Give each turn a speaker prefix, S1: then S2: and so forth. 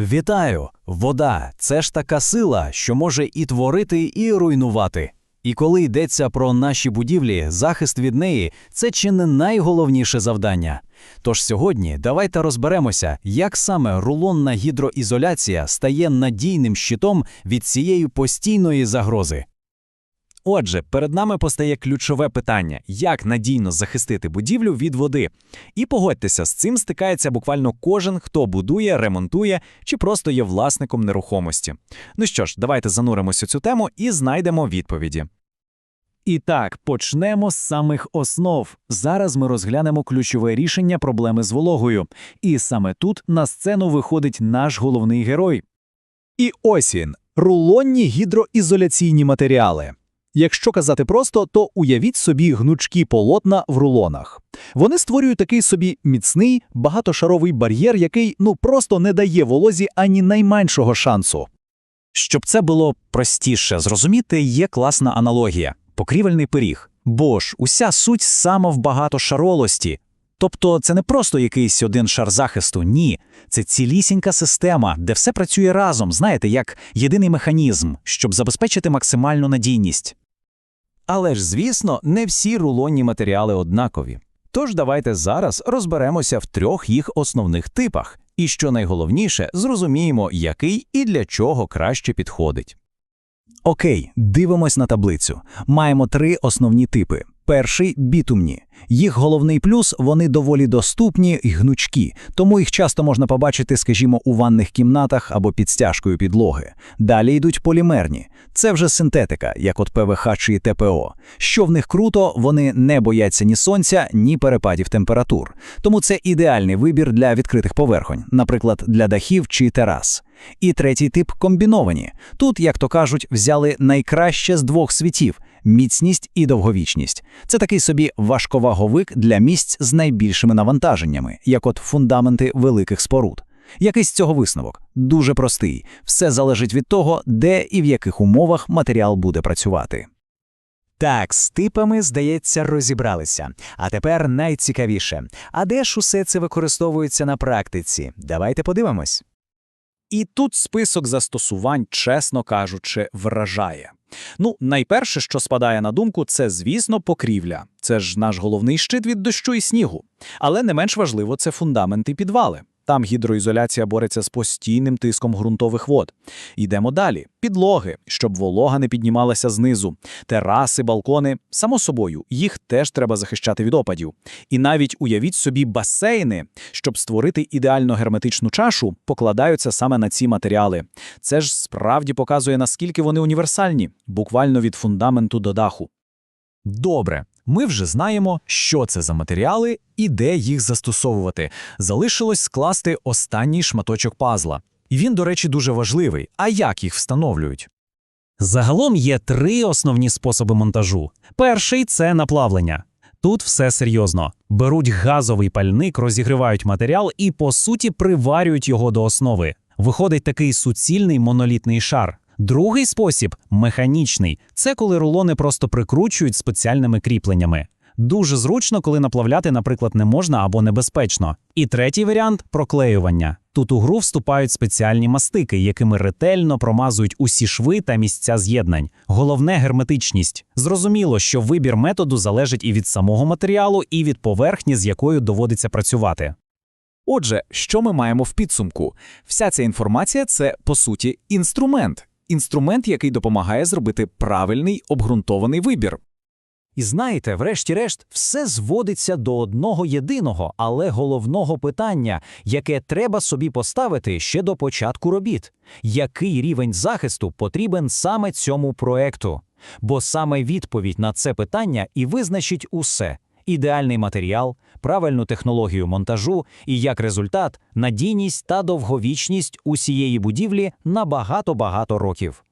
S1: Вітаю! Вода це ж така сила, що може і творити, і руйнувати. І коли йдеться про наші будівлі, захист від неї це чи не найголовніше завдання. Тож сьогодні давайте розберемося, як саме рулонна гідроізоляція стає надійним щитом від цієї постійної загрози.
S2: Отже, перед нами постає ключове питання: як надійно захистити будівлю від води. І погодьтеся, з цим стикається буквально кожен, хто будує, ремонтує чи просто є власником нерухомості. Ну що ж, давайте зануримося цю тему і знайдемо відповіді. І так, почнемо з самих основ. Зараз ми розглянемо ключове рішення проблеми з вологою. І саме тут на сцену виходить наш головний герой. І ось він – рулонні гідроізоляційні матеріали. Якщо казати просто, то уявіть собі гнучкі полотна в рулонах. Вони створюють такий собі міцний, багатошаровий бар'єр, який ну просто не дає волозі ані найменшого шансу. Щоб це було простіше зрозуміти, є класна аналогія покрівельний пиріг. Бо ж уся суть саме в багатошаролості. Тобто це не просто якийсь один шар захисту, ні, це цілісінька система, де все працює разом, знаєте, як єдиний механізм, щоб забезпечити максимальну надійність.
S1: Але ж, звісно, не всі рулонні матеріали однакові. Тож давайте зараз розберемося в трьох їх основних типах, і що найголовніше, зрозуміємо, який і для чого краще підходить.
S2: Окей, дивимось на таблицю. Маємо три основні типи. Перший бітумні. Їх головний плюс вони доволі доступні і гнучкі, тому їх часто можна побачити, скажімо, у ванних кімнатах або під стяжкою підлоги. Далі йдуть полімерні. Це вже синтетика, як от ПВХ чи ТПО. Що в них круто, вони не бояться ні сонця, ні перепадів температур. Тому це ідеальний вибір для відкритих поверхонь, наприклад, для дахів чи терас. І третій тип комбіновані. Тут, як то кажуть, взяли найкраще з двох світів міцність і довговічність. Це такий собі важковаговик для місць з найбільшими навантаженнями, як от фундаменти великих споруд. Який з цього висновок? Дуже простий. Все залежить від того, де і в яких умовах матеріал буде працювати. Так, з типами, здається, розібралися. А тепер найцікавіше. А де ж усе це використовується на практиці? Давайте подивимось. І тут список застосувань, чесно кажучи, вражає. Ну, найперше, що спадає на думку, це, звісно, покрівля. Це ж наш головний щит від дощу і снігу. Але не менш важливо, це фундаменти підвали. Там гідроізоляція бореться з постійним тиском ґрунтових вод. Йдемо далі: підлоги, щоб волога не піднімалася знизу, тераси, балкони. Само собою, їх теж треба захищати від опадів. І навіть уявіть собі басейни, щоб створити ідеально герметичну чашу, покладаються саме на ці матеріали. Це ж справді показує, наскільки вони універсальні, буквально від фундаменту до даху. Добре, ми вже знаємо, що це за матеріали і де їх застосовувати. Залишилось скласти останній шматочок пазла. І він, до речі, дуже важливий. А як їх встановлюють? Загалом є три основні способи монтажу. Перший це наплавлення. Тут все серйозно. Беруть газовий пальник, розігрівають матеріал і, по суті, приварюють його до основи. Виходить такий суцільний монолітний шар. Другий спосіб механічний це коли рулони просто прикручують спеціальними кріпленнями. Дуже зручно, коли наплавляти, наприклад, не можна або небезпечно. І третій варіант проклеювання. Тут у гру вступають спеціальні мастики, якими ретельно промазують усі шви та місця з'єднань. Головне герметичність. Зрозуміло, що вибір методу залежить і від самого матеріалу, і від поверхні, з якою доводиться працювати. Отже, що ми маємо в підсумку? Вся ця інформація це, по суті, інструмент. Інструмент, який допомагає зробити правильний обґрунтований вибір. І знаєте, врешті-решт, все зводиться до одного єдиного, але головного питання, яке треба собі поставити ще до початку робіт: який рівень захисту потрібен саме цьому проекту? Бо саме відповідь на це питання і визначить усе: ідеальний матеріал, правильну технологію монтажу і як результат надійність та довговічність усієї будівлі на багато-багато років.